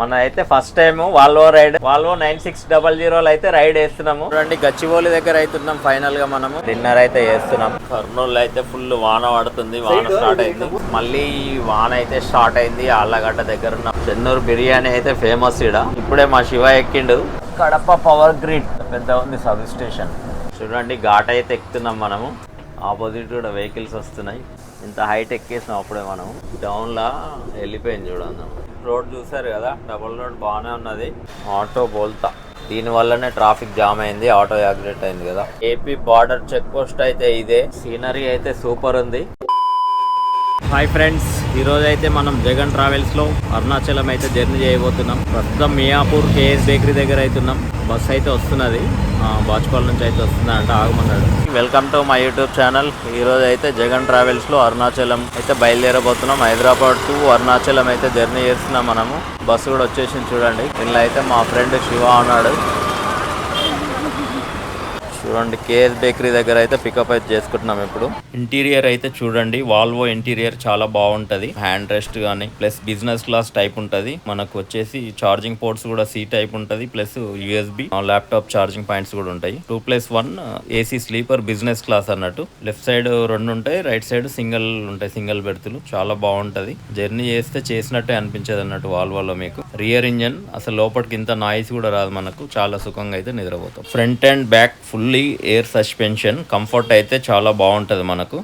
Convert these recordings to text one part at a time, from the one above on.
మన అయితే first time Volvo ride Volvo nine six double జీరోలో అయితే రైడ్ వేస్తున్నాము. చూడండి గచ్చిబౌలి దగ్గర అవుతున్నాం ఫైనల్గా మనము. డిన్నర్ అయితే చేస్తున్నాం. కర్నూలు అయితే ఫుల్ వాన పడుతుంది వాన స్టార్ట్ అయింది. మళ్ళీ వాన అయితే స్టార్ట్ అయింది ఆళ్ళగడ్డ దగ్గర ఉన్న. చెన్నూరు బిర్యానీ అయితే ఫేమస్ ఇడ ఇప్పుడే మా శివ ఎక్కిండు. కడప పవర్ గ్రిడ్ పెద్ద ఉంది సబ్ స్టేషన్ చూడండి ఘాట్ అయితే ఎక్కుతున్నాం మనము. ఆపోజిట్ కూడా వెహికల్స్ వస్తున్నాయి. ఇంత హైట్ ఎక్కేసినాం అప్పుడే మనం డౌన్లా వెళ్ళిపోయింది చూడండి. రోడ్ చూసారు కదా డబుల్ రోడ్ బాగానే ఉన్నది. ఆటో బోల్తా. దీని వల్లనే ట్రాఫిక్ జామ్ అయింది ఆటో యాక్సిడెంట్ అయింది కదా. ఏపీ బార్డర్ చెక్ పోస్ట్ అయితే ఇదే. సీనరీ అయితే సూపర్ ఉంది. Hi friends. ఈరోజు అయితే మనం జగన్ ట్రావెల్స్లో అరుణాచలం అయితే జర్నీ చేయబోతున్నాం. ప్రస్తుతం మియాపూర్ కేఎస్ బేకరీ దగ్గర అవుతున్నాం బస్ అయితే వస్తున్నది. ఆ, నుంచి అయితే వస్తుంది అంటే ఆగమన్నాడు. Welcome to my YouTube channel ఈరోజు అయితే జగన్ ట్రావెల్స్లో అరుణాచలం అయితే బయలుదేరబోతున్నాం. హైదరాబాద్ టు అరుణాచలం అయితే జర్నీ చేస్తున్నాం మనము. బస్సు కూడా వచ్చేసింది చూడండి. దీనిలో అయితే మా ఫ్రెండ్ శివ ఉన్నాడు. చూడండి కేఎస్ బేకరీ దగ్గర అయితే పికప్ అయితే చేసుకుంటున్నాం ఇప్పుడు. ఇంటీరియర్ అయితే చూడండి వాల్వో ఇంటీరియర్ చాలా బాగుంటది. హ్యాండ్ రెస్ట్ గానీ ప్లస్ బిజినెస్ క్లాస్ టైప్ ఉంటది. మనకు వచ్చేసి ఛార్జింగ్ పోర్ట్స్ కూడా సి టైప్ ఉంటది plus USB laptop charging points కూడా ఉంటాయి. Two plus one AC sleeper business class అన్నట్టు. లెఫ్ట్ సైడ్ రెండు ఉంటాయి రైట్ సైడ్ సింగిల్ ఉంటాయి సింగిల్ బెర్తులు చాలా బాగుంటది. జర్నీ చేస్తే చేసినట్టే అనిపించదు అన్నట్టు వాల్వోలో మీకు. రియర్ ఇంజన్ అసలు లోపలికి ఇంత నాయిస్ కూడా రాదు మనకు. చాలా సుఖంగా అయితే నిద్రపోతాం. Front and back fully air suspension comfort అయితే చాలా బాగుంటది మనకు.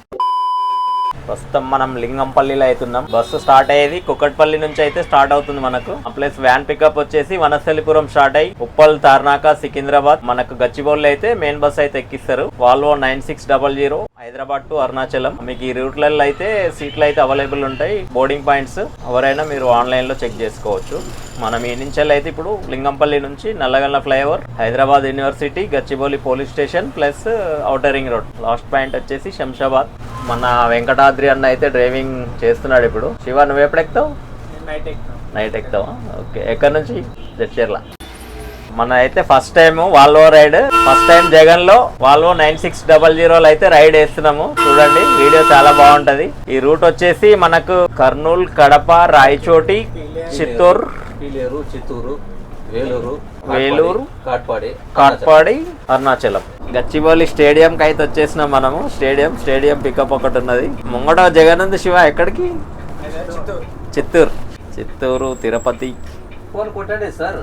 ప్రస్తుతం మనం లింగంపల్లిలో అవుతున్నాం బస్సు స్టార్ట్ అయ్యేది కుక్కట్పల్లి నుంచి అయితే స్టార్ట్ అవుతుంది మనకు. ప్లస్ వ్యాన్ పికప్ వచ్చేసి వనస్థలిపురం స్టార్ట్ అయ్యి ఉప్పల్ తార్నాక సికింద్రాబాద్. మనకు గచ్చిబౌలి అయితే మెయిన్ బస్ అయితే ఎక్కిస్తారు. Volvo nine six double zero Hyderabad to Arunachalam. మీకు ఈ రూట్లలో అయితే సీట్లు అయితే అవైలబుల్ ఉంటాయి. బోర్డింగ్ పాయింట్స్ ఎవరైనా మీరు ఆన్లైన్లో చెక్ చేసుకోవచ్చు. మనం ఈ నుంచి అయితే ఇప్పుడు లింగంపల్లి నుంచి Nallagalla flyover Hyderabad university Gachibowli police station plus outer ring road. Last point వచ్చేసి శంషాబాద్. మన వెంకటాద్రి అన్న అయితే డ్రైవింగ్ చేస్తున్నాడు ఇప్పుడు. శివ నువ్వు ఎప్పుడు ఎక్కుతావు నైట్ ఎక్కుతావా? ఓకే. ఎక్కడి నుంచి? జడ్చర్ల. మన అయితే first time Volvo ride first time జగన్లో Volvo nine six double జీరోలో అయితే రైడ్ వేస్తున్నాము. చూడండి వీడియో చాలా బాగుంటది. ఈ రూట్ వచ్చేసి మనకు కర్నూలు కడప రాయచోటి చిత్తూరు పీలేరు చిత్తూరు వేలూరు వేలూరు, కాట్పాడి కాట్పాడి అరుణాచలం. గచ్చిబౌలి స్టేడియం కి అయితే వచ్చేసినాం మనము. స్టేడియం స్టేడియం పికప్ ఒకటి ఉన్నది. ముంగట జగన్ ఉంది శివ ఎక్కడికి? చిత్తూరు. చిత్తూరు తిరుపతి. ఫోన్ కొట్టండి sir.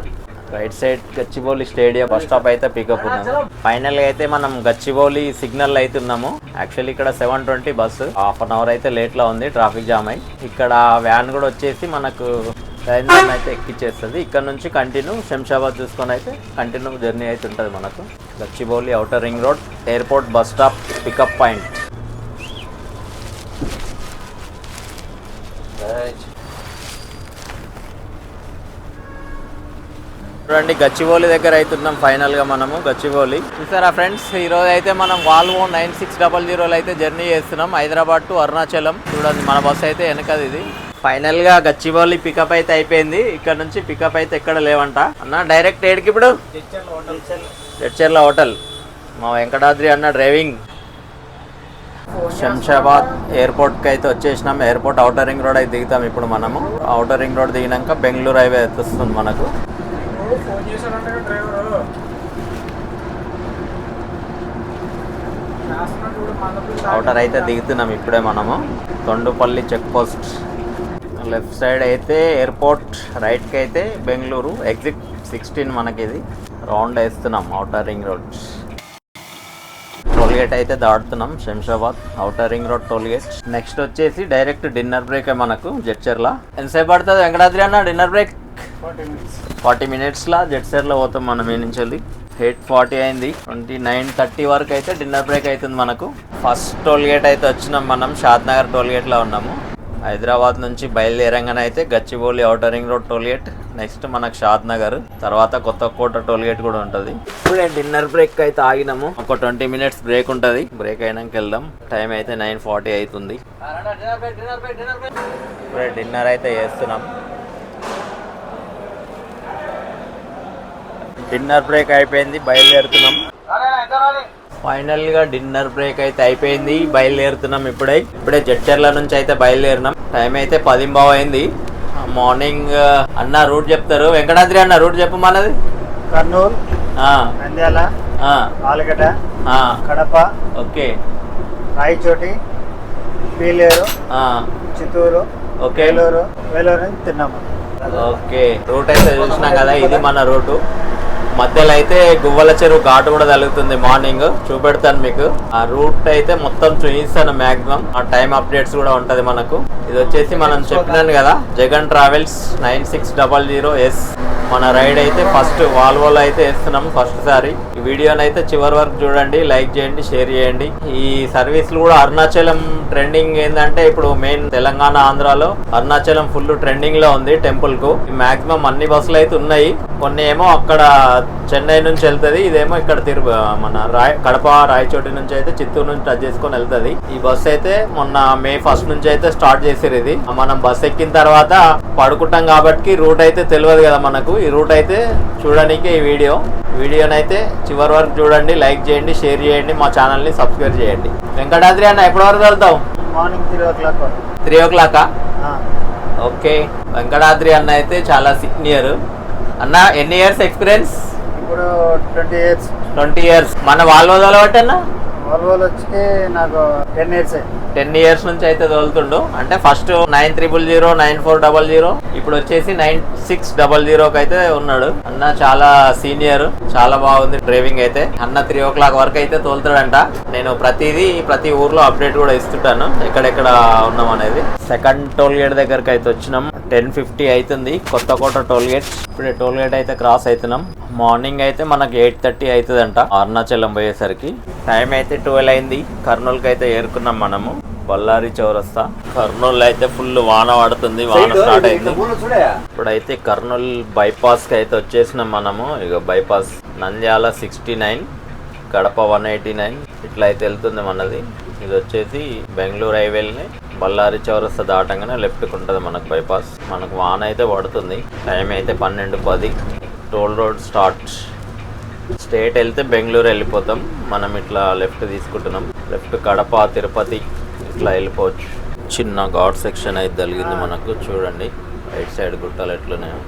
Right side Gachibowli stadium bus stop అయితే పికప్ ఉన్నాము. ఫైనల్గా అయితే మనం గచ్చిబౌలి సిగ్నల్ అయితే ఉన్నాము. యాక్చువల్లీ ఇక్కడ seven twenty bus half an hour అయితే లేట్లో ఉంది ట్రాఫిక్ జామ్ అయి. ఇక్కడ వ్యాన్ కూడా వచ్చేసి మనకు రైల్వే అయితే ఎక్కిచ్చేస్తుంది. ఇక్కడ నుంచి కంటిన్యూ శంషాబాద్ చూసుకొని అయితే కంటిన్యూ జర్నీ అయితే ఉంటుంది మనకు. Gachibowli outer ring road airport bus stop pickup point చూడండి గచ్చిబౌలి దగ్గర అవుతున్నాం ఫైనల్గా మనము గచ్చిబౌలి. చూసారా ఫ్రెండ్స్ ఈరోజు అయితే మనం వాల్వో నైన్ సిక్స్ డబల్ జీరోలో అయితే జర్నీ చేస్తున్నాం. హైదరాబాద్ టు అరుణాచలం. చూడండి మన బస్సు అయితే వెనకది ఇది. ఫైనల్గా గచ్చిబౌలి పికప్ అయితే అయిపోయింది. ఇక్కడ నుంచి పికప్ అయితే ఎక్కడ లేవంట. అన్న డైరెక్ట్ ఏడికి ఇప్పుడు? జడ్చర్ల హోటల్. మా వెంకటాద్రి అన్న డ్రైవింగ్ శంషాబాద్ ఎయిర్పోర్ట్కి అయితే వచ్చేసినాం. ఎయిర్పోర్ట్ అవుటర్ రింగ్ రోడ్ అయితే దిగుతాం ఇప్పుడు మనము. అవుటర్ రింగ్ రోడ్ దిగినాక బెంగళూరు హైవే వస్తుంది మనకు. అవుటర్ అయితే దిగుతున్నాం ఇప్పుడే మనము. Tondupalli check post. Left side అయితే ఎయిర్పోర్ట్ రైట్కి అయితే బెంగళూరు. ఎగ్జిట్ సిక్స్టీన్ మనకి ఇది రౌండ్ వేస్తున్నాం అవుటర్ రింగ్ రోడ్ టోల్గేట్ అయితే దాటుతున్నాం Shamshabad. Outer ring road tollgate next వచ్చేసి డైరెక్ట్ డిన్నర్ బ్రేక్ మనకు జడ్చర్లా. ఎంతసేపు పడుతుంది? వెంకటాద్రి అన్న డిన్నర్ బ్రేక్ ఫార్టీ మినిట్స్లా జడ్చర్లో పోతాం మనం ఈ నుంచి వెళ్ళి. ఎయిట్ ఫార్టీ అయింది. ట్వంటీ నైన్ థర్టీ వరకు అయితే డిన్నర్ బ్రేక్ అవుతుంది మనకు. ఫస్ట్ టోల్గేట్ అయితే వచ్చినాం మనం. షాద్ నగర్ టోల్గేట్లో ఉన్నాము. హైదరాబాద్ నుంచి బయలుదేరంగానే అయితే Gachibowli outer ring road tollgate next మనకు షాద్ నగర్ తర్వాత కొత్త కోట టోల్గేట్ కూడా ఉంటుంది. ఇప్పుడే డిన్నర్ బ్రేక్ అయితే ఆగినాము. ఒక ట్వంటీ మినిట్స్ బ్రేక్ ఉంటుంది. బ్రేక్ అయినాక వెళ్దాం. టైం అయితే నైన్ ఫార్టీ అవుతుంది. ఇప్పుడే డిన్నర్ అయితే చేస్తున్నాం. డిన్నర్ బ్రేక్ అయిపోయింది బయలుదేరుతున్నాం. ఫైనల్గా డిన్నర్ బ్రేక్ అయితే అయిపోయింది బయలుదేరుతున్నాం ఇప్పుడే. ఇప్పుడే జడ్చర్ల నుంచి అయితే బయలుదేరినాం. టైం అయితే పదింబావు అయింది. మార్నింగ్ అన్న రూట్ చెప్తారు. వెంకటాద్రి అన్న రూట్ చెప్పు మనది. కర్నూలు నంద్యాల ఆలగడ్డ కడప ఓకే. రాయచోటి పీలేరు చిత్తూరు ఓకే. వేలూరు వేలూరు తిన్నాము. ఓకే. రూట్ అయితే చూసినాం కదా ఇది మన రూటు. మధ్యలో అయితే గువ్వల చెరువు ఘాటు కూడా తగులుతుంది మార్నింగ్ చూపెడతాను మీకు. ఆ రూట్ అయితే మొత్తం చూపిస్తాను మాక్సిమం ఆ టైం అప్డేట్స్ కూడా ఉంటది మనకు. ఇది వచ్చేసి మనం చెప్పినాను కదా Jagan travels nine six double zero S మన రైడ్ అయితే ఫస్ట్ వాల్వోలో అయితే వేస్తున్నాము ఫస్ట్ సారి. ఈ వీడియోని అయితే చివరి వరకు చూడండి లైక్ చేయండి షేర్ చేయండి. ఈ సర్వీస్లు కూడా అరుణాచలం ట్రెండింగ్ ఏంటంటే ఇప్పుడు మెయిన్ తెలంగాణ ఆంధ్రాలో అరుణాచలం ఫుల్ ట్రెండింగ్లో ఉంది టెంపుల్కు. మాక్సిమం అన్ని బస్సులు అయితే ఉన్నాయి. కొన్ని ఏమో అక్కడ చెన్నై నుంచి వెళ్తది ఇదేమో ఇక్కడ తిరు మన రాయ్ కడప రాయచోటి నుంచి అయితే చిత్తూరు నుంచి టచ్ చేసుకొని వెళ్తది. ఈ బస్ అయితే మొన్న మే ఫస్ట్ నుంచి అయితే స్టార్ట్ చేసారు ఇది. మనం బస్ ఎక్కిన తర్వాత పడుకుంటాం కాబట్టి రూట్ అయితే తెలియదు కదా మనకు. ఈ రూట్ అయితే చూడడానికి ఈ వీడియో. వీడియోనైతే చివరి వరకు చూడండి లైక్ చేయండి షేర్ చేయండి మా ఛానల్ని సబ్స్క్రైబ్ చేయండి. వెంకటాద్రి అన్న ఎప్పటి వరకు వెళ్తావు? Morning three o'clock three ఓ క్లాకా ఓకే. వెంకటాద్రి అన్న అయితే చాలా సీనియర్ అన్న ఎన్ని ఇయర్స్ ఎక్స్పీరియన్స్ ఇప్పుడు ట్వంటీ ఇయర్స్ ట్వంటీ ఇయర్స్ మన వాళ్ళు తోలబట్టి అన్న? వాల్వోలు వచ్చి నాకు టెన్ ఇయర్స్ టెన్ ఇయర్స్ నుంచి అయితే తోలుతుండు. అంటే first nine triple zero nine four double zero ఇప్పుడు వచ్చేసి నైన్ సిక్స్ డబల్ జీరోకి అయితే ఉన్నాడు. అన్న చాలా సీనియర్ చాలా బాగుంది డ్రైవింగ్ అయితే. అన్న త్రీ ఓ క్లాక్ వరకు అయితే తోలుతాడంట. నేను ప్రతిదీ ప్రతి ఊర్లో అప్డేట్ కూడా ఇస్తుంటాను. ఎక్కడెక్కడ ఉన్నాం అనేది సెకండ్ టోల్ గేట్ దగ్గరకు అయితే వచ్చినాం. టెన్ ఫిఫ్టీ అవుతుంది కొత్త కోట టోల్ గేట్. ఇప్పుడే టోల్ గేట్ అయితే క్రాస్ అవుతున్నాం. మార్నింగ్ అయితే మనకి ఎయిట్ థర్టీ అవుతుందంట. అరుణాచలం పోయేసరికి. టైం అయితే ట్వెల్వ్ అయింది. కర్నూలుకి అయితే ఏరుకున్నాం మనము. బళ్ళారి చౌరస్తా. కర్నూలు అయితే ఫుల్ వాన పడుతుంది. వాన స్టార్ట్ అయింది. ఇప్పుడైతే కర్నూలు బైపాస్కి అయితే వచ్చేసినాం మనము. ఇక bypass. Nandyal sixty nine Kadapa one eighty nine. ఇట్లా అయితే వెళ్తుంది మనది. ఇది వచ్చేసి బెంగళూరు హైవేల్ని బళ్ళారి చౌరస్తా దాటంగానే లెఫ్ట్కి ఉంటుంది మనకు బైపాస్. మనకు వాన అయితే పడుతుంది. టైం అయితే పన్నెండు పది. Toll road start. స్టేట్ వెళ్తే బెంగళూరు వెళ్ళిపోతాం. మనం ఇట్లా లెఫ్ట్ తీసుకుంటున్నాం. లెఫ్ట్ కడప తిరుపతి ఇట్లా వెళ్ళిపోవచ్చు. చిన్న ఘాట్ సెక్షన్ అయితే తగిలింది మనకు. చూడండి. రైట్ సైడ్ గుట్టాలు ఎట్లున్నాయో.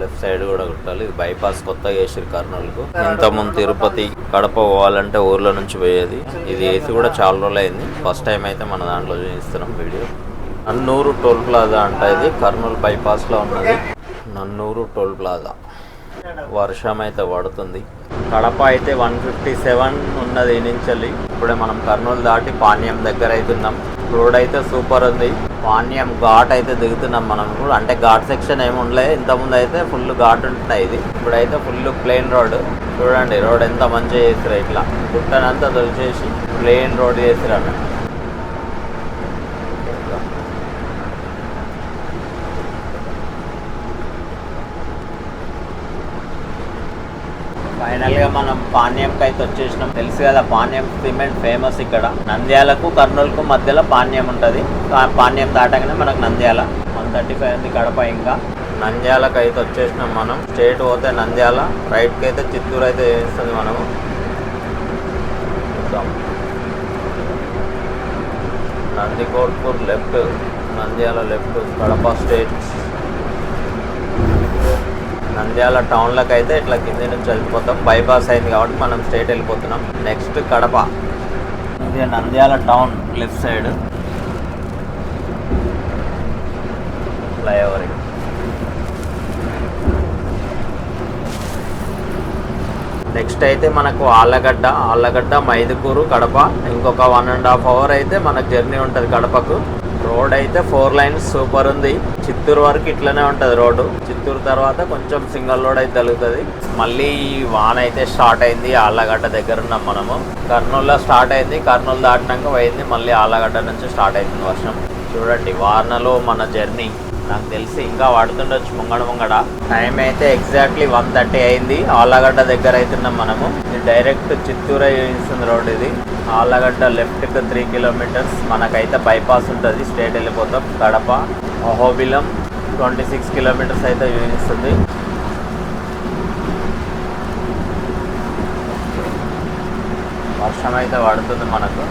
లెఫ్ట్ సైడ్ కూడా కొట్టాలి. ఇది బైపాస్ కొత్తగా వేసారు కర్నూలుకు. ఇంతకుముందు తిరుపతి కడప పోవాలంటే ఊర్లో నుంచి పోయేది. ఇది వేసి కూడా చాలా రోజులు అయింది. ఫస్ట్ టైం అయితే మన దాంట్లో చూపిస్తున్నాం వీడియో. నన్నూరు టోల్ ప్లాజా అంట ఇది. కర్నూలు బైపాస్లో ఉన్నది. Nannur toll plaza. వర్షం అయితే పడుతుంది. కడప అయితే వన్ ఫిఫ్టీ సెవెన్ ఉన్నది నుంచి ఇప్పుడే మనం కర్నూలు దాటి పాణ్యం దగ్గర అవుతున్నాం రోడ్ అయితే సూపర్ ఉంది. వాణ్యం ఘాట్ అయితే దిగుతున్నాం మనం కూడా. అంటే ఘాట్ సెక్షన్ ఏమి ఉండలే. ఇంతకుముందు అయితే ఫుల్ ఘాట్ ఉంటున్నాయి ఇది. ఇప్పుడైతే ఫుల్ ప్లెయిన్ రోడ్ చూడండి రోడ్ ఎంత మంచిగా చేస్తారు ఇట్లా. గుట్టనంతా తొలిచేసి ప్లెయిన్ రోడ్ చేస్తారు అన్నట్టు ఫైనల్గా మనం పాణ్యంకి అయితే వచ్చేసినాం. తెలుసు కదా పాణ్యం సిమెంట్ ఫేమస్ ఇక్కడ. నంద్యాలకు కర్నూలుకు మధ్యలో పాణ్యం ఉంటుంది. పాణ్యం దాటగానే మనకు నంద్యాల. వన్ థర్టీ ఫైవ్ ఉంది కడప ఇంకా. నంద్యాలకు అయితే వచ్చేసినాం మనం. స్టేట్ పోతే నంద్యాల రైట్కి అయితే చిత్తూరు అయితే చేస్తుంది మనము. Nandikotkur left Nandyal left Kadapa state. Nandyal టౌన్లోకి అయితే ఇట్లా కింది నుంచి వెళ్ళిపోతాం. బైపాస్ అయింది కాబట్టి మనం స్టేట్ వెళ్ళిపోతున్నాం. నెక్స్ట్ కడప. ఇది Nandyal town left side flyover next అయితే మనకు ఆళ్ళగడ్డ ఆళ్ళగడ్డ మైదుకూరు కడప. ఇంకొక వన్ అండ్ హాఫ్ అవర్ అయితే మనకు జర్నీ ఉంటుంది కడపకు. రోడ్ అయితే ఫోర్ లైన్స్ సూపర్ ఉంది. చిత్తూరు వరకు ఇట్లనే ఉంటుంది రోడ్డు. చిత్తూరు తర్వాత కొంచెం సింగల్ రోడ్ అయితే తగులుతుంది మళ్ళీ వాన అయితే స్టార్ట్ అయింది ఆళ్ళగడ్డ దగ్గర ఉన్నాం మనము. కర్నూలులో స్టార్ట్ అయింది. కర్నూలు దాటినాక పోయింది. మళ్ళీ ఆళ్ళగడ్డ నుంచి స్టార్ట్ అవుతుంది వర్షం. చూడండి వానలో మన జర్నీ. నాకు తెలిసి ఇంకా పడుతుండొచ్చు ముంగడ ముంగడ. టైం అయితే ఎగ్జాక్ట్లీ వన్ థర్టీ అయింది. ఆళ్ళగడ్డ దగ్గర అవుతున్నాం మనము. ఇది డైరెక్ట్ చిత్తూరు ఇస్తుంది రోడ్ ఇది. ఆళ్ళగడ్డ లెఫ్ట్కి త్రీ కిలోమీటర్స్. మనకైతే బైపాస్ ఉంటుంది స్టేట్ వెళ్ళిపోతాం. Kadapa Ahobilam twenty six kilometres అయితే యూనిస్తుంది వర్షం అయితే పడుతుంది మనకు.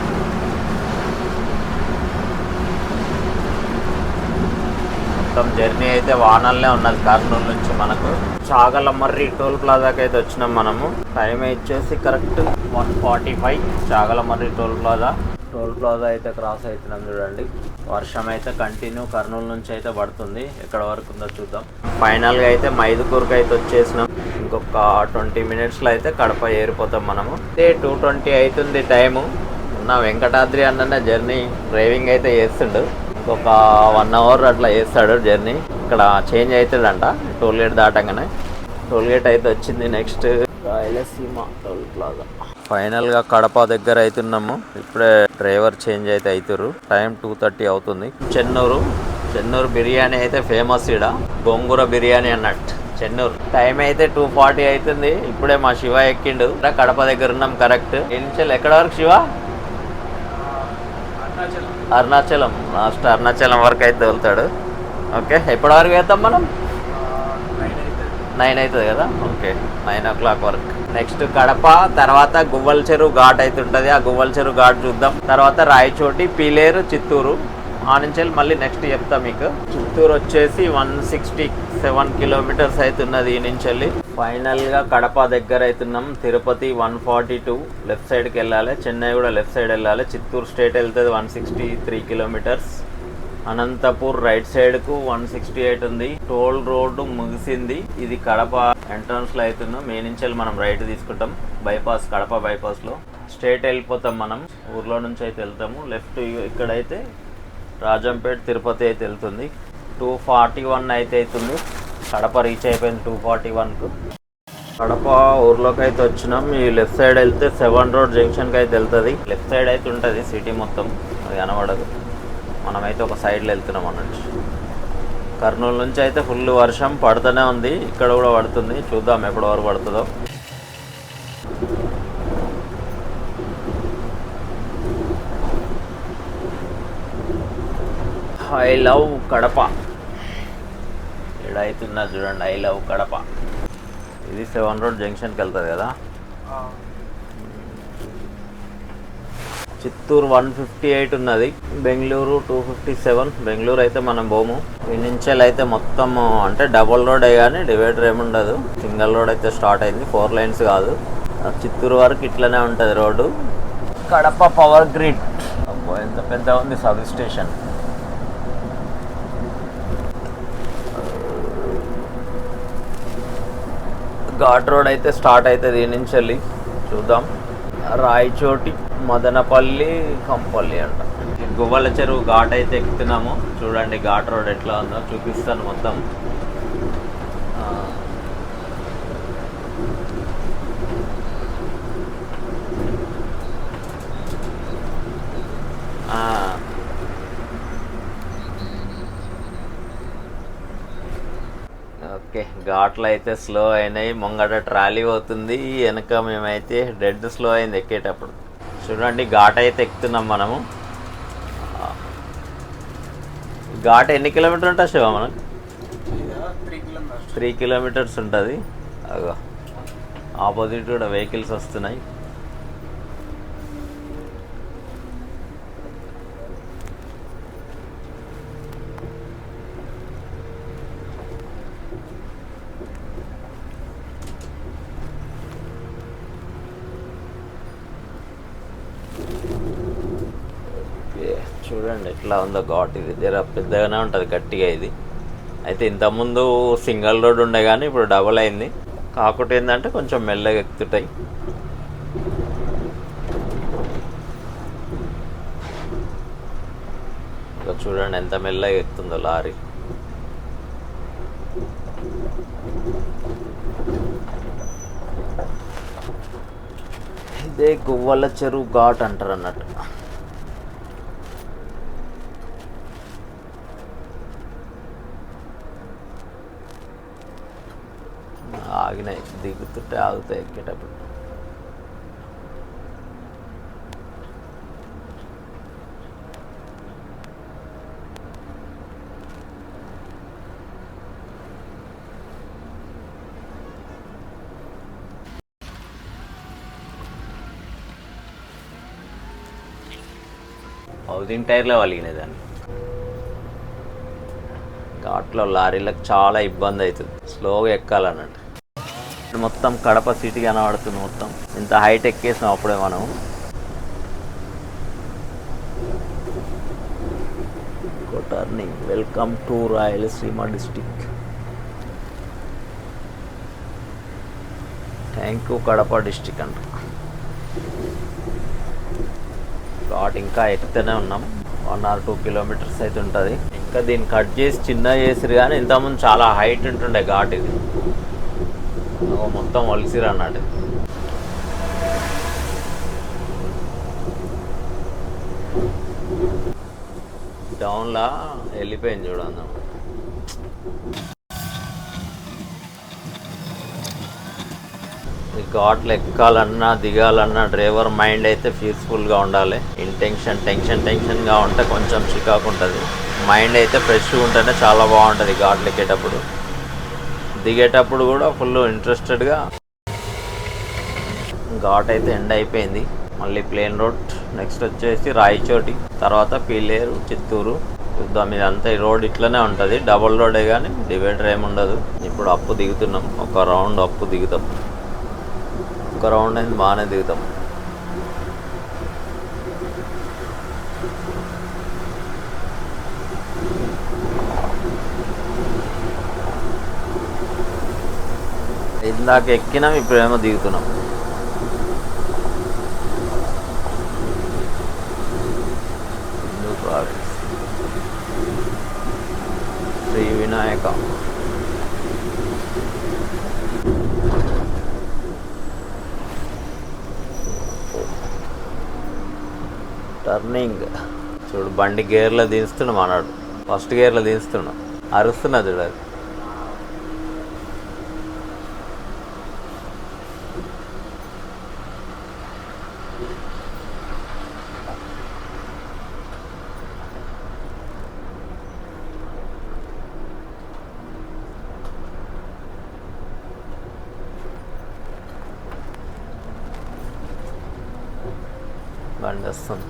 మొత్తం జర్నీ అయితే వానల్నే ఉన్నది కర్నూలు నుంచి మనకు. చాగల మర్రి టోల్ ప్లాజాకి అయితే వచ్చినాం మనము. టైం వచ్చేసి correct one forty five Chagalamarri toll plaza. Toll plaza అయితే క్రాస్ అవుతున్నాం చూడండి. వర్షం అయితే కంటిన్యూ కర్నూలు నుంచి అయితే పడుతుంది. ఎక్కడ వరకు ఉందో చూద్దాం. ఫైనల్గా అయితే మైదుకూరుకి అయితే వచ్చేసినాం. ఇంకొక ట్వంటీ మినిట్స్లో అయితే కడప ఏరిపోతాం మనము. అయితే టూ ట్వంటీ అవుతుంది టైము ఉన్న వెంకటాద్రి అన్న జర్నీ డ్రైవింగ్ అయితే చేస్తుండు. ఇంకొక వన్ అవర్ అట్లా చేస్తాడు జర్నీ. ఇక్కడ చేంజ్ అవుతాడంట టోల్ గేట్ దాటంగానే. టోల్ గేట్ అయితే వచ్చింది నెక్స్ట్. Rayalaseema toll plaza. ఫైనల్గా కడప దగ్గర అవుతున్నాము. ఇప్పుడే డ్రైవర్ చేంజ్ అయితే అవుతారు టైం టూ థర్టీ అవుతుంది. చెన్నూరు. చెన్నూరు బిర్యానీ అయితే ఫేమస్ ఈడ. గోంగూర బిర్యానీ అన్నట్టు. చెన్నూరు. టైం అయితే టూ ఫార్టీ అవుతుంది. ఇప్పుడే మా శివ ఎక్కిండు. కడప దగ్గర ఉన్నాం కరెక్ట్. ఎన్ని ఎక్కడ వరకు శివ? అరుణాచలం. లాస్ట్ అరుణాచలం వరకు అయితే వెళ్తాడు. ఓకే ఎప్పటి వరకు వెళ్తాం మనం? నైన్ అవుతుంది కదా? ఓకే నైన్ ఓ క్లాక్ వరకు. నెక్స్ట్ కడప తర్వాత గువ్వల చెరువు ఘాట్ అయితే ఉంటుంది. ఆ గువ్వల చెరువు ఘాట్ చూద్దాం. తర్వాత రాయచోటి పీలేరు చిత్తూరు. ఆ నుంచి వెళ్ళి మళ్ళీ నెక్స్ట్ చెప్తా మీకు. చిత్తూరు వచ్చేసి వన్ సిక్స్టీ సెవెన్ కిలోమీటర్స్ అవుతున్నది ఈ నుంచి వెళ్ళి ఫైనల్గా కడప దగ్గర అవుతున్నాం. Tirupati one forty two left సైడ్కి వెళ్ళాలి. చెన్నై కూడా లెఫ్ట్ సైడ్ వెళ్ళాలి. చిత్తూరు స్టేట్ వెళ్తుంది one sixty three kilometres. Anantapur right సైడ్కు one sixty eight ఉంది. టోల్ రోడ్డు ముగిసింది. ఇది కడప ఎంట్రన్స్లో అవుతున్నాం. మే నుంచి వెళ్ళి మనం రైట్ తీసుకుంటాం. బైపాస్ కడప బైపాస్లో. వెళ్ళిపోతాం మనం. ఊర్లో నుంచి అయితే వెళ్తాము. లెఫ్ట్ ఇక్కడైతే రాజంపేట తిరుపతి అయితే వెళ్తుంది. టూ ఫార్టీ వన్ అయితే అవుతుంది. కడప రీచ్ అయిపోయింది టూ ఫార్టీ వన్కు. కడప ఊర్లోకి అయితే వచ్చినాం. ఈ లెఫ్ట్ సైడ్ వెళ్తే సెవెన్ రోడ్ జంక్షన్కి అయితే వెళ్తుంది. లెఫ్ట్ సైడ్ అయితే ఉంటుంది సిటీ మొత్తం. అది కనబడదు. మనమైతే ఒక సైడ్లో వెళ్తున్నాం అన్నట్టు. కర్నూలు నుంచి అయితే ఫుల్ వర్షం పడుతూనే ఉంది. ఇక్కడ కూడా పడుతుంది. చూద్దాం ఎప్పటి వరకు పడుతుందో. I love Kadapa. ఇడైతున్నా చూడండి ఐ లవ్ కడప. ఇది సెవెన్ రోడ్ జంక్షన్కి వెళ్తుంది కదా? చిత్తూరు వన్ ఫిఫ్టీ ఎయిట్ ఉన్నది. Bengaluru two fifty seven. Bengaluru అయితే మనం పోము. నుంచి అయితే మొత్తం అంటే డబుల్ రోడ్ కానీ డివైడర్ ఏముండదు సింగిల్ రోడ్ అయితే స్టార్ట్ అయింది. ఫోర్ లైన్స్ కాదు. చిత్తూరు వరకు ఇట్లనే ఉంటుంది రోడ్డు. Kadapa power grid. అబ్బో ఎంత పెద్ద ఉంది సబ్ స్టేషన్. ఘాట్ రోడ్ అయితే స్టార్ట్ అవుతుంది ఈ నుంచి వెళ్ళి. చూద్దాం. రాయచోటి మదనపల్లి కంపల్లి అంట. గువ్వల చెరువు ఘాట్ అయితే ఎక్కుతున్నాము. చూడండి ఘాట్ రోడ్ ఎట్లా ఉందో. చూపిస్తాను మొత్తం ఆ. ఆ. ఓకే ఘాట్లు అయితే స్లో అయినాయి ముంగట ట్రాలీ అవుతుంది వెనక మేమైతే డెడ్ స్లో అయింది ఎక్కేటప్పుడు. చూడండి ఘాట్ అయితే ఎక్కుతున్నాం మనము. ఘాట్ ఎన్ని కిలోమీటర్ ఉంటుంది శివ మనకు? త్రీ కిలోమీటర్స్ ఉంటుంది. అగో ఆపోజిట్ కూడా వెహికల్స్ వస్తున్నాయి ఓకే, చూడండి ఎట్లా ఉందో ఘాట్ ఇది. జర పెద్దగానే ఉంటుంది గట్టిగా ఇది. అయితే ఇంతకుముందు సింగిల్ రోడ్ ఉండే కానీ ఇప్పుడు డబుల్ అయింది. కాకుండా ఏంటంటే కొంచెం మెల్లగా ఎక్కుతుంటాయి ఇంకా చూడండి ఎంత మెల్లగా ఎక్కుతుందో లారీ. ఇదే గువ్వల చెరువు ఘాట్ అంటారు అన్నట్టు. ఆగినాయి దిగుతుంటే ఆగుతాయి ఎక్కేటప్పుడు హౌసింగ్ టైర్లో వలిగినాయి దాన్ని ఘాట్లో లారీలకు చాలా ఇబ్బంది అవుతుంది స్లోగా ఎక్కాలన్నట్టు ఇది మొత్తం కడప సిటీ కనబడుతుంది మొత్తం. ఇంత హైట్ ఎక్కేసాం అప్పుడే మనం. Turning welcome to Rayalaseema district thank you Kadapa district అంట. ఘాట్ ఇంకా ఎక్కుతూనే ఉన్నాం. వన్ ఆర్ టూ కిలోమీటర్స్ అయితే ఉంటుంది. ఇంకా దీన్ని కట్ చేసి చిన్న చేసిరు కానీ ఇంతకుముందు చాలా హైట్ ఉంటుండే ఘాట్ ఇది. మొత్తం ఒలిసిరు అన్నట్టు డౌన్లా వెళ్ళిపోయింది చూడండి ఈ ఘాట్లు ఎక్కాలన్నా దిగాలన్నా డ్రైవర్ మైండ్ అయితే పీస్ఫుల్గా ఉండాలి. ఇంటెన్షన్ టెన్షన్ టెన్షన్గా ఉంటే కొంచెం చికాకు ఉంటుంది. మైండ్ అయితే ఫ్రెష్గా ఉంటేనే చాలా బాగుంటుంది ఘాట్లు ఎక్కేటప్పుడు. దిగేటప్పుడు కూడా ఫుల్ ఇంట్రెస్టెడ్గా ఘాట్ అయితే ఎండ్ అయిపోయింది. మళ్ళీ ప్లేన్ రోడ్ నెక్స్ట్ వచ్చేసి రాయచోటి తర్వాత పీలేరు చిత్తూరు. చూద్దాం ఇదంతా ఈ రోడ్ ఇట్లనే ఉంటుంది. డబుల్ రోడే కానీ డివైడర్ ఏమి ఉండదు. ఇప్పుడు అప్పు దిగుతున్నాం. ఒక రౌండ్ అప్పు దిగుతాం. ఒక రౌండ్ అయింది బాగానే దిగుతాం. ఇందాక ఎక్కినాం ఇప్పుడేమో దిగుతున్నాం. శ్రీ వినాయక. టర్నింగ్. చూడు బండి గేర్లో దించుతున్నాం అన్నాడు ఫస్ట్ గేర్లో దించుతున్నాం. అరుస్తున్నా చూడాలి అది బండి వస్తుంది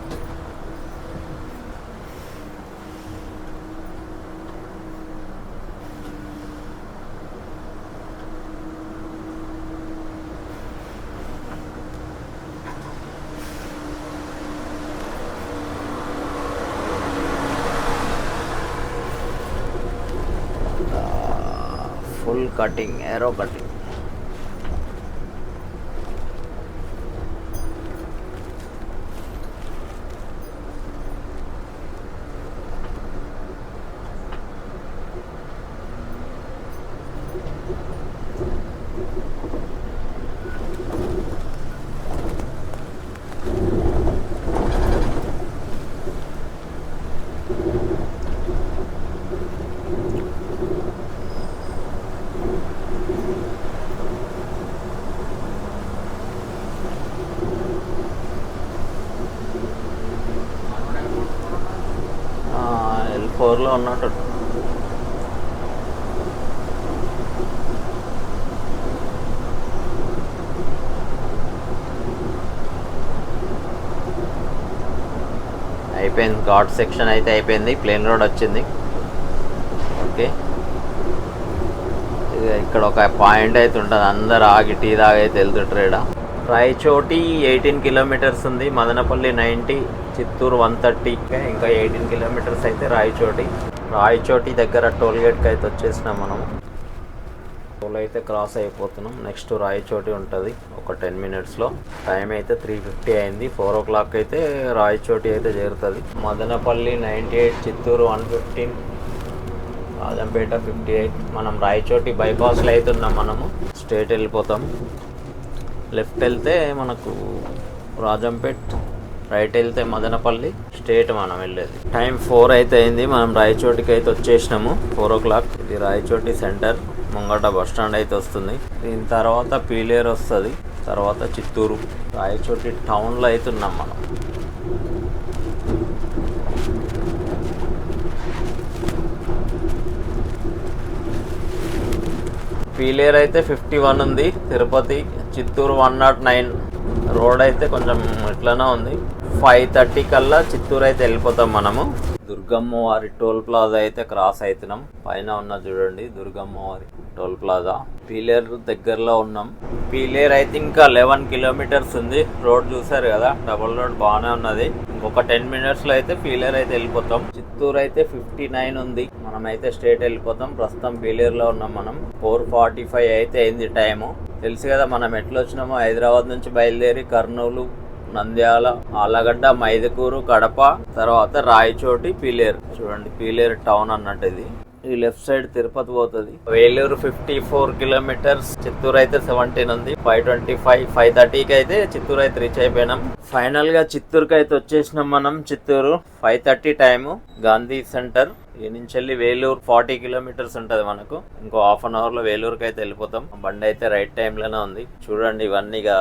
full cutting arrow cutting L ఉన్నట్టు అయిపోయింది. ఘాట్ సెక్షన్ అయితే అయిపోయింది. ప్లేన్ రోడ్ వచ్చింది. ఓకే ఇక్కడ ఒక పాయింట్ అయితే ఉంటుంది. అందరు ఆగి టీ దాగా అయితే వెళ్తుంటారు ఇక్కడ రాయచోటి ఎయిటీన్ కిలోమీటర్స్ ఉంది. Madanapalle ninety Chittoor one thirty ఇంకా ఎయిటీన్ కిలోమీటర్స్ అయితే రాయచోటి. రాయచోటి దగ్గర టోల్ గేట్కి అయితే వచ్చేసినాం మనము. టోల్ అయితే క్రాస్ అయిపోతున్నాం. నెక్స్ట్ రాయచోటి ఉంటుంది ఒక టెన్ మినిట్స్లో. టైం అయితే త్రీ ఫిఫ్టీ అయింది. ఫోర్ ఓ క్లాక్ అయితే రాయచోటి అయితే చేరుతుంది. Madanapalle ninety eight Chittoor one fifteen Rajampet fifty eight. మనం రాయచోటి బైపాస్లో అవుతున్నాం మనము. స్ట్రేట్ వెళ్ళిపోతాం. లెఫ్ట్ వెళ్తే మనకు రాజంపేట్ రైట్ వెళ్తే మదనపల్లి స్టేట్ మనం వెళ్ళేది. టైం ఫోర్ అయితే అయింది. మనం రాయచోటికి అయితే వచ్చేసినాము. ఫోర్ ఓ క్లాక్ ఇది రాయచోటి సెంటర్ ముంగట బస్ స్టాండ్ అయితే వస్తుంది. దీని తర్వాత పీలేరు వస్తుంది. తర్వాత చిత్తూరు. రాయచోటి టౌన్లో అయితే ఉన్నాం మనం. పీలేరు అయితే ఫిఫ్టీ వన్ ఉంది. Tirupati Chittoor one not nine road అయితే కొంచెం ఇట్లనే ఉంది. ఫైవ్ థర్టీ కల్లా చిత్తూరు అయితే వెళ్ళిపోతాం మనము. దుర్గమ్మ వారి టోల్ ప్లాజా అయితే క్రాస్ అవుతున్నాం పైన ఉన్న చూడండి దుర్గమ్మ వారి టోల్ ప్లాజా. పీలేర్ దగ్గరలో ఉన్నాం. పీలేర్ అయితే ఇంకా లెవెన్ కిలోమీటర్స్ ఉంది. రోడ్ చూసారు కదా డబుల్ రోడ్ బాగానే ఉన్నది. ఇంకొక టెన్ మినిట్స్లో అయితే పీలేర్ అయితే వెళ్ళిపోతాం. చిత్తూరు అయితే ఫిఫ్టీ నైన్ ఉంది. మనం అయితే స్టేట్ వెళ్ళిపోతాం. ప్రస్తుతం పీలేరులో ఉన్నాం మనం. ఫోర్ ఫార్టీ ఫైవ్ అయితే అయింది టైము. తెలుసు కదా మనం ఎట్లా వచ్చినామో హైదరాబాద్ నుంచి బయలుదేరి కర్నూలు నంద్యాల ఆలగడ్డ మైదకూరు కడప తర్వాత రాయచోటి పీలేరు. చూడండి పీలేరు టౌన్ అన్నట్టు ఇది. ఈ లెఫ్ట్ సైడ్ తిరుపతి పోతుంది. Vellore fifty four kilometres Chittoor అయితే సెవెంటీన్ ఉంది. ఫైవ్ ట్వంటీ ఫైవ్ ఫైవ్ థర్టీకి అయితే చిత్తూరు అయితే రీచ్ అయిపోయినాం. ఫైనల్గా చిత్తూరుకి అయితే వచ్చేసినాం మనం Chittoor. Five thirty time Gandhi centre. ఈ నుంచి వెళ్ళి వేలూరు ఫార్టీ కిలోమీటర్స్ ఉంటుంది మనకు. ఇంకో హాఫ్ అన్ అవర్లో వేలూరుకి అయితే వెళ్ళిపోతాం. బండి అయితే రైట్ టైం లోనే ఉంది. చూడండి ఇవన్నీ ఇక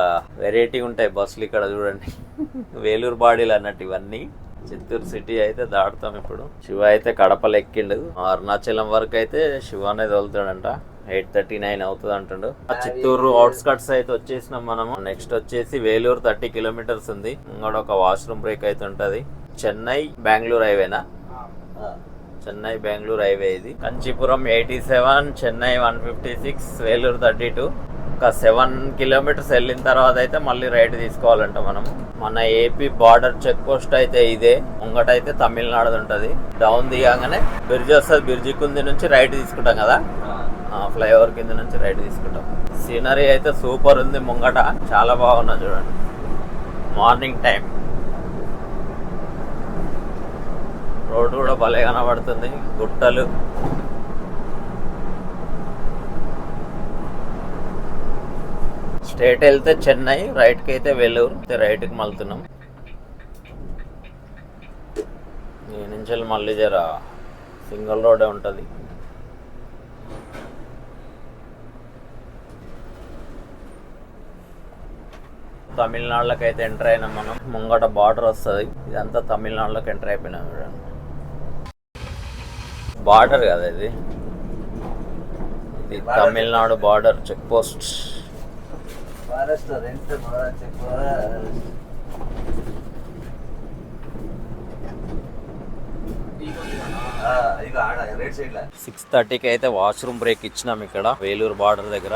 వెరైటీ ఉంటాయి బస్సులు ఇక్కడ చూడండి. వేలూరు బాడీలు అన్నట్టు ఇవన్నీ. చిత్తూరు సిటీ అయితే దాటుతాం ఇప్పుడు. శివ అయితే కడపలు ఎక్కిండు. అరుణాచలం వరకు అయితే శివ అనేది వెళ్తాడంట ఎయిట్ థర్టీ నైన్ అవుతుంది అంటుండు. ఆ చిత్తూరు అవుట్స్కట్స్ అయితే వచ్చేసినాం మనము. నెక్స్ట్ వచ్చేసి వేలూరు థర్టీ కిలోమీటర్స్ ఉంది. ఇంకోటి ఒక వాష్రూమ్ బ్రేక్ అయితే ఉంటది. చెన్నై బెంగళూరు హైవేనా? చెన్నై బెంగళూరు హైవే ఇది. Kanchipuram eighty seven Chennai one fifty six Vellore thirty two. ఒక సెవెన్ కిలోమీటర్స్ వెళ్ళిన తర్వాత అయితే మళ్ళీ రైట్ తీసుకోవాలంట మనం మన ఏపీ బార్డర్ చెక్ పోస్ట్ అయితే ఇదే. ముంగట అయితే తమిళనాడు ఉంటుంది. డౌన్ దిగాగానే బ్రిడ్జ్ వస్తుంది. బ్రిడ్జి కింద నుంచి రైట్ తీసుకుంటాం కదా. ఫ్లైఓవర్ కింద నుంచి రైట్ తీసుకుంటాం. సీనరీ అయితే సూపర్ ఉంది ముంగట. చాలా బాగున్నా చూడండి. మార్నింగ్ టైం రోడ్డు కూడా భలే కనబడుతుంది. గుట్టలు. స్ట్రేట్ వెళ్తే చెన్నై రైట్కి అయితే వెల్లూరు అయితే రైట్కి మళ్తున్నాం ఈ నుంచి వెళ్ళి మళ్ళీ జర సింగిల్ రోడే ఉంటుంది. తమిళనాడులోకి అయితే ఎంటర్ అయినాం మనం. ముంగట బార్డర్ వస్తుంది. ఇదంతా తమిళనాడులోకి ఎంటర్ అయిపోయినాం చూడండి. బార్డర్ కదా ఇది? ఇది Tamil Nadu border check post six థర్టీకి అయితే వాష్రూమ్ బ్రేక్ ఇచ్చినాం ఇక్కడ వేలూరు బార్డర్ దగ్గర.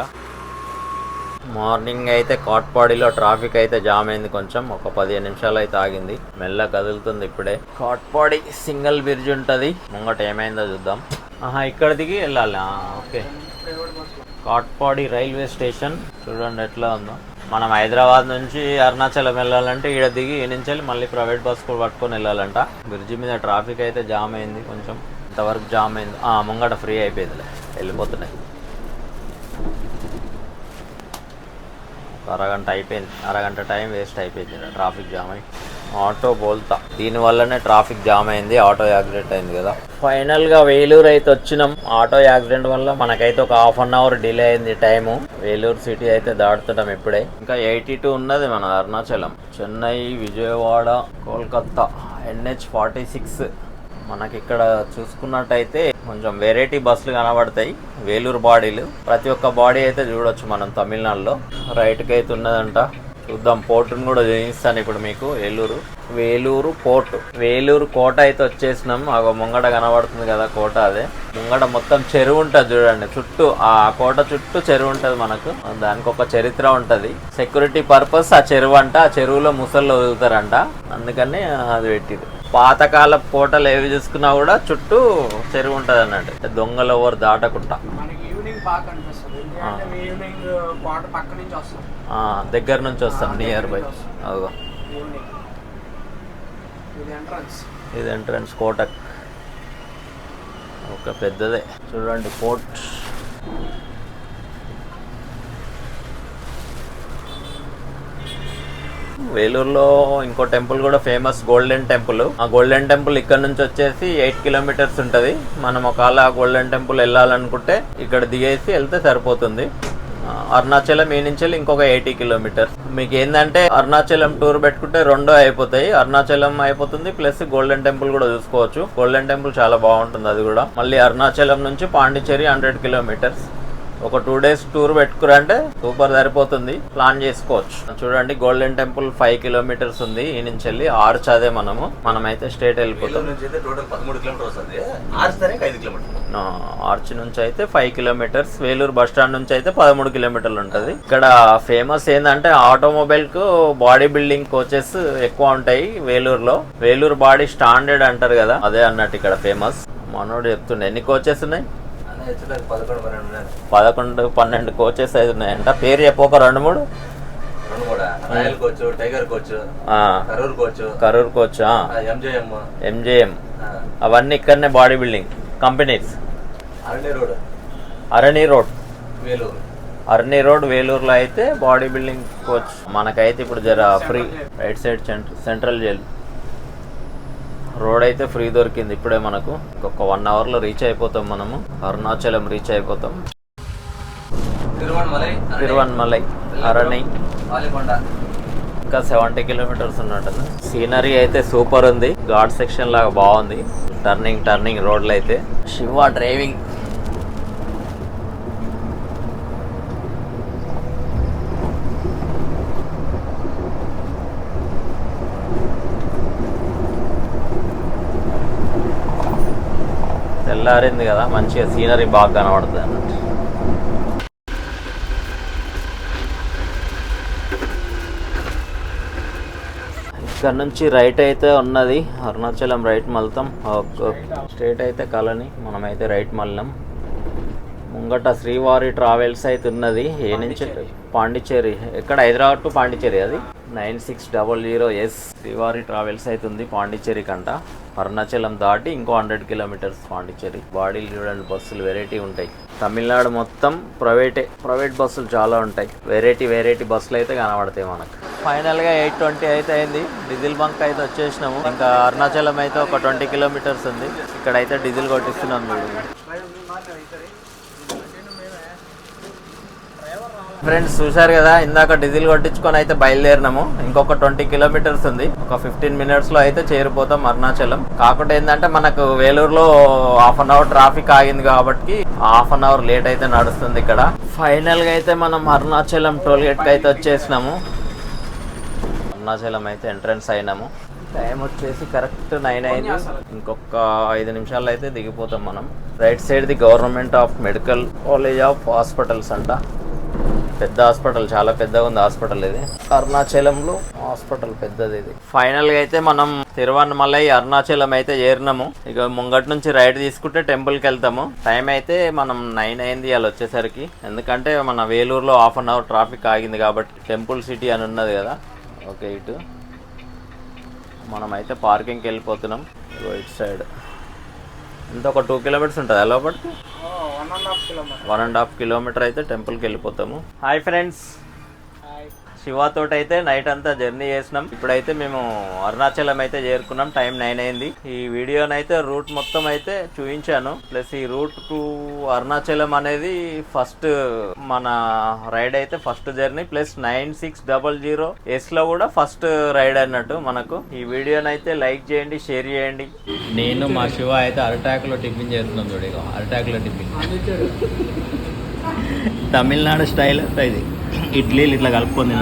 మార్నింగ్ అయితే కాట్పాడిలో ట్రాఫిక్ అయితే జామ్ అయింది కొంచెం ఒక పదిహేను నిమిషాలు అయితే ఆగింది. మెల్ల కదులుతుంది ఇప్పుడే. కాట్పాడి సింగిల్ బ్రిడ్జ్ ఉంటుంది. ముంగట ఏమైందో చూద్దాం. ఆహా ఇక్కడ దిగి వెళ్ళాలి. ఓకే. Katpadi railway station. చూడండి ఎట్లా ఉందో. మనం హైదరాబాద్ నుంచి అరుణాచలం వెళ్ళాలంటే ఈడ దిగి నుంచి వెళ్ళి మళ్ళీ ప్రైవేట్ బస్ కూడా పట్టుకొని వెళ్ళాలంట. బ్రిడ్జి మీద ట్రాఫిక్ అయితే జామ్ అయింది కొంచెం. ఇంతవరకు జామ్ అయింది. ఆ, ముంగట ఫ్రీ అయిపోయిందిలే. వెళ్ళిపోతున్నాయి. అరగంట అయిపోయింది. అరగంట టైం వేస్ట్ అయిపోయింది. ట్రాఫిక్ జామ్ అయి ఆటో బోల్తా. దీని వల్లనే ట్రాఫిక్ జామ్ అయింది ఆటో యాక్సిడెంట్ అయింది కదా. ఫైనల్గా వేలూరు అయితే వచ్చినాం. ఆటో యాక్సిడెంట్ వల్ల మనకైతే ఒక హాఫ్ అన్ అవర్ డిలే అయింది టైము. వేలూరు సిటీ అయితే దాటుతున్నాం ఇప్పుడే. ఇంకా ఎయిటీ టూ ఉన్నది మన Arunachalam. Chennai Vijayawada Kolkata NH forty six. మనకి ఇక్కడ చూసుకున్నట్టయితే కొంచెం వెరైటీ బస్సులు కనబడతాయి వేలూరు బాడీలు. ప్రతి ఒక్క బాడీ అయితే చూడొచ్చు మనం తమిళనాడులో. రైట్కి అయితే ఉన్నదంట. చూద్దాం. పోర్టును కూడా చూపిస్తాను ఇప్పుడు మీకు. వేలూరు వేలూరు పోర్టు. వేలూరు కోట అయితే వచ్చేసినాం. అగో ముంగట కనబడుతుంది కదా కోట అదే. ముంగట మొత్తం చెరువు ఉంటుంది చూడండి. చుట్టూ ఆ కోట చుట్టూ చెరువు ఉంటుంది మనకు. దానికి ఒక చరిత్ర ఉంటుంది. సెక్యూరిటీ పర్పస్ ఆ చెరువు అంట. ఆ చెరువులో ముసళ్ళు వదులుతారంట. అందుకని అది పెట్టిరు. పాతకాల కోటలు ఏవి చూసుకున్నా కూడా చుట్టూ చెరువు ఉంటుంది అన్నట్టు. దొంగలు ఎవరు దాటకుండా. ఈవినింగ్ బాగా కనిపిస్తుంది. ఈవినింగ్ కోట పక్క నుంచి వస్తాం ఆ, దగ్గర నుంచి వస్తాం నియర్ బై అదిగో. ఇది ఎంట్రన్స్ కోటక్. ఒక పెద్దదే. చూడండి పోర్ట్ వేలూరులో ఇంకో టెంపుల్ కూడా ఫేమస్ గోల్డెన్ టెంపుల్ ఆ గోల్డెన్ టెంపుల్ ఇక్కడ నుంచి వచ్చేసి ఎయిట్ కిలోమీటర్స్ ఉంటది. మనం ఒకవేళ ఆ గోల్డెన్ టెంపుల్ వెళ్ళాలనుకుంటే ఇక్కడ దిగేసి వెళ్తే సరిపోతుంది. అరుణాచలం ఈ నుంచి వెళ్ళి ఇంకొక ఎయిటీ కిలోమీటర్. మీకు ఏంటంటే అరుణాచలం టూర్ పెట్టుకుంటే రెండో అయిపోతాయి. అరుణాచలం అయిపోతుంది ప్లస్ గోల్డెన్ టెంపుల్ కూడా చూసుకోవచ్చు. గోల్డెన్ టెంపుల్ చాలా బాగుంటుంది అది కూడా. మళ్ళీ అరుణాచలం నుంచి పాండిచ్చేరి హండ్రెడ్ కిలోమీటర్స్. ఒక టూ డేస్ టూర్ పెట్టుకురంటే సూపర్ సరిపోతుంది. ప్లాన్ చేసుకోవచ్చు. చూడండి గోల్డెన్ టెంపుల్ ఫైవ్ కిలోమీటర్స్ ఉంది. ఈ నుంచి వెళ్ళి ఆర్చ్ అదే మనము. మనమైతే స్టేట్ వెళ్ళిపోతాం. ఆర్చ్ నుంచి అయితే five kilometres Vellore bus stand నుంచి అయితే పదమూడు కిలోమీటర్లు ఉంటుంది. ఇక్కడ ఫేమస్ ఏంటంటే ఆటోమొబైల్కు బాడీ బిల్డింగ్ కోచెస్ ఎక్కువ ఉంటాయి వేలూరులో వేలూరు బాడీ స్టాండర్డ్ అంటారు కదా అదే అన్నట్టు ఇక్కడ ఫేమస్ మనోడు చెప్తుండే ఎన్ని కోచెస్ ఉన్నాయి? పదకొండు పన్నెండు కోచెస్ అయితే ఉన్నాయంట. పేరు చెప్పు ఒక రెండు మూడు. Karur coach MJM. అవన్నీ ఇక్కడనే body building companies road. Arani road. Arni road వేలూరులో అయితే బాడీ బిల్డింగ్ కోచ్ మనకైతే ఇప్పుడు జర free right side central jail road అయితే ఫ్రీ దొరికింది ఇప్పుడే మనకు. ఇంకొక వన్ అవర్లో రీచ్ అయిపోతాం మనము. అరుణాచలం రీచ్ అయిపోతాం. తిరువన్మలై అరణి ఇంకా సెవెంటీ కిలోమీటర్స్ ఉన్నట్టుంది సీనరీ అయితే సూపర్ ఉంది. ఘాట్ సెక్షన్ లాగా బాగుంది. టర్నింగ్ టర్నింగ్ రోడ్లు అయితే శివ డ్రైవింగ్ తెల్లారింది కదా మంచిగా సీనరీ బాగా కనబడుతుంది అన్నట్టు. ఇక్కడ నుంచి రైట్ అయితే ఉన్నది అరుణాచలం రైట్ మళ్తాం. స్ట్రేట్ అయితే కలని మనమైతే రైట్ మళ్ళాం. ముంగట శ్రీవారి ట్రావెల్స్ అయితే ఉన్నది ఏ నుంచి? పాండిచ్చేరి. ఎక్కడ? హైదరాబాద్ టు పాండిచ్చేరి అది? Nine six double zero S Srivari travels అయితే ఉంది పాండిచ్చేరి కంట. అరుణాచలం దాటి ఇంకో హండ్రెడ్ కిలోమీటర్స్ పాండిచ్చేరి. బాడీలు చూడండి బస్సులు వెరైటీ ఉంటాయి. తమిళనాడు మొత్తం ప్రైవేటే ప్రైవేట్ బస్సులు చాలా ఉంటాయి. వెరైటీ వెరైటీ బస్సులు అయితే కనబడతాయి మనకు. ఫైనల్గా ఎయిట్ ట్వంటీ అయితే అయింది. డీజిల్ బంక్ అయితే వచ్చేసినాము. ఇంకా అరుణాచలం అయితే ఒక ట్వంటీ కిలోమీటర్స్ ఉంది. ఇక్కడైతే డీజిల్ కొట్టిస్తున్నాం చూడండి. ఫ్రెండ్స్ చూశారు కదా ఇందాక డీజిల్ కొట్టించుకొని అయితే బయలుదేరినాము. ఇంకొక ట్వంటీ కిలోమీటర్స్ ఉంది. ఒక ఫిఫ్టీన్ మినిట్స్లో అయితే చేరిపోతాం అరుణాచలం. కాకుండా ఏంటంటే మనకు వేలూరులో హాఫ్ అన్ అవర్ ట్రాఫిక్ ఆగింది కాబట్టి హాఫ్ అన్ అవర్ లేట్ అయితే నడుస్తుంది ఇక్కడ. ఫైనల్గా అయితే మనం అరుణాచలం టోల్ గేట్కి అయితే వచ్చేసినాము. అరుణాచలం అయితే ఎంట్రన్స్ అయినాము. టైం వచ్చేసి కరెక్ట్ నైన్ అయింది. ఇంకొక ఐదు నిమిషాల్లో అయితే దిగిపోతాం మనం. Right side the government of medical college of hospitals అంట. పెద్ద హాస్పిటల్ చాలా పెద్దగా ఉంది హాస్పిటల్ ఇది. అరుణాచలంలో హాస్పిటల్ పెద్దది ఇది. ఫైనల్గా అయితే మనం తిరువన్నమలై అరుణాచలం అయితే చేరినాము. ఇక ముంగటి నుంచి రైడ్ తీసుకుంటే టెంపుల్కి వెళ్తాము. టైం అయితే మనం నైన్ అయింది అలా వచ్చేసరికి. ఎందుకంటే మన వేలూరులో హాఫ్ అన్ అవర్ ట్రాఫిక్ ఆగింది కాబట్టి టెంపుల్ సిటీ అని ఉన్నది కదా. ఓకే ఇటు. మనమైతే పార్కింగ్కి వెళ్ళిపోతున్నాం. ఇటు సైడ్ ఇంత ఒక టూ కిలోమీటర్స్ ఉంటుంది half kilometre one and half kilometre అయితే టెంపుల్కి వెళ్ళిపోతాము. హాయ్ ఫ్రెండ్స్ శివతోటి అయితే నైట్ అంతా జర్నీ చేసినాం. ఇప్పుడైతే మేము అరుణాచలం అయితే చేరుకున్నాం. టైం నైన్ అయింది. ఈ వీడియోనైతే రూట్ మొత్తం అయితే చూపించాను. ప్లస్ ఈ రూట్ టు అరుణాచలం అనేది ఫస్ట్ మన రైడ్ అయితే first journey plus nine six double zero ఎస్లో కూడా ఫస్ట్ రైడ్ అన్నట్టు మనకు. ఈ వీడియోనైతే లైక్ చేయండి షేర్ చేయండి. నేను మా శివ అయితే అరటాక్లో టిఫిన్ చేస్తున్నాం అరటాక్లో టిఫిన్ తమిళనాడు స్టైల్ అంతా ఇది. ఇడ్లీలు ఇట్లా కలుపుకొని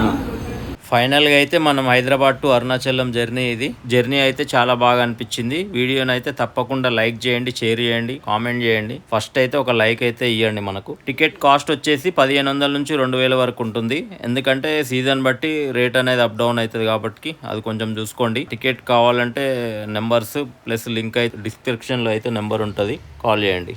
ఫైనల్గా అయితే మనం హైదరాబాద్ టు అరుణాచలం జర్నీ ఇది. జర్నీ అయితే చాలా బాగా అనిపించింది. వీడియోని అయితే తప్పకుండా లైక్ చేయండి షేర్ చేయండి కామెంట్ చేయండి. ఫస్ట్ అయితే ఒక లైక్ అయితే ఇవ్వండి మనకు. టికెట్ కాస్ట్ వచ్చేసి పదిహేను వందల నుంచి రెండు వేల వరకు ఉంటుంది. ఎందుకంటే సీజన్ బట్టి రేట్ అనేది అప్ డౌన్ అవుతుంది కాబట్టి అది కొంచెం చూసుకోండి. టికెట్ కావాలంటే నెంబర్స్ ప్లస్ లింక్ అయితే డిస్క్రిప్షన్లో అయితే నెంబర్ ఉంటుంది. కాల్ చేయండి.